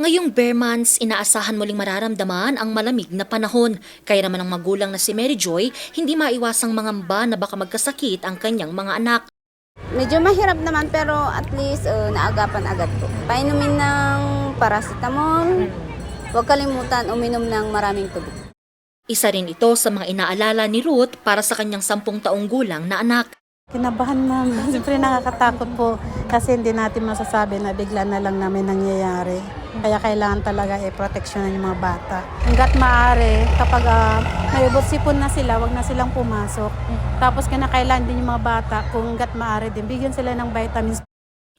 Ngayong bare months, inaasahan muling mararamdaman ang malamig na panahon. Kaya naman ang magulang na si Mary Joy, hindi maiwasang mangamba na baka magkasakit ang kanyang mga anak. Medyo mahirap naman pero at least uh, naagapan agad po. Painumin ng paracetamol. Huwag kalimutan uminom ng maraming tubig. Isa rin ito sa mga inaalala ni Ruth para sa kanyang sampung taong gulang na anak. Kinabahan ma'am. Siyempre nakakatakot po kasi hindi natin masasabi na bigla na lang namin nangyayari. Kaya kailangan talaga i-proteksyonan yung mga bata. Hanggat maaari, kapag uh, may ubot sipon na sila, wag na silang pumasok. Tapos kinakailangan din yung mga bata, kung hanggat maaari din, bigyan sila ng vitamins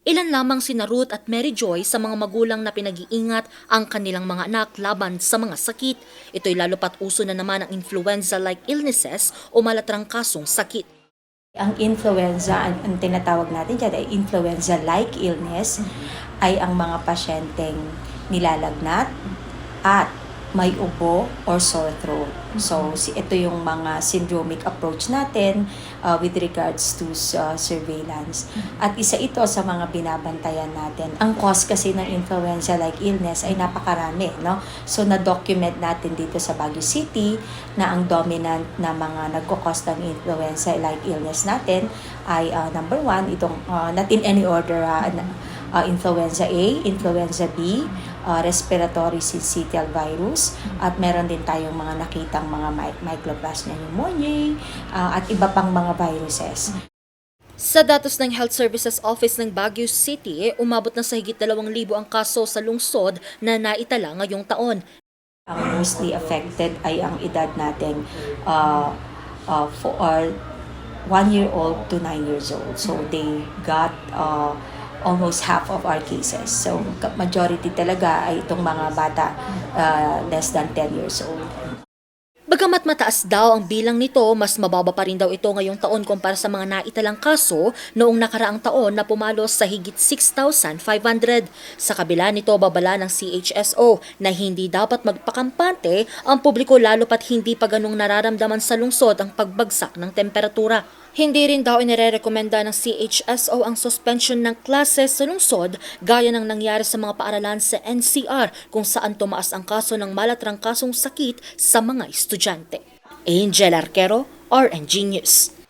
Ilan lamang sina Ruth at Mary Joy sa mga magulang na pinag-iingat ang kanilang mga anak laban sa mga sakit. Ito'y lalo pat uso na naman ang influenza-like illnesses o malatrang kasong sakit. Ang influenza, ang, ang tinatawag natin dyan ay influenza-like illness, ay ang mga pasyenteng nilalagnat at may ubo or sore throat. So, si, ito yung mga syndromic approach natin uh, with regards to uh, surveillance. At isa ito sa mga binabantayan natin. Ang cause kasi ng influenza-like illness ay napakarami. No? So, na-document natin dito sa Baguio City na ang dominant na mga nagkakos ng influenza-like illness natin ay uh, number one, itong uh, not in any order, uh, uh, influenza A, influenza B, uh, respiratory syncytial virus, at meron din tayong mga nakitang mga my- mycoplasma pneumoniae, uh, at iba pang mga viruses. Sa datos ng Health Services Office ng Baguio City, umabot na sa higit 2,000 ang kaso sa lungsod na naitala ngayong taon. Ang mostly affected ay ang edad natin uh, uh, for, uh, one year old to nine years old. So they got uh, almost half of our cases. So majority talaga ay itong mga bata uh, less than 10 years old. Bagamat mataas daw ang bilang nito, mas mababa pa rin daw ito ngayong taon kumpara sa mga naitalang kaso noong nakaraang taon na pumalos sa higit 6,500. Sa kabila nito, babala ng CHSO na hindi dapat magpakampante ang publiko lalo pat hindi pa ganong nararamdaman sa lungsod ang pagbagsak ng temperatura. Hindi rin daw inirerekomenda ng CHSO ang suspension ng klase sa lungsod gaya ng nangyari sa mga paaralan sa NCR kung saan tumaas ang kaso ng malatrang kasong sakit sa mga estudyante. Angel Arquero, RNG News.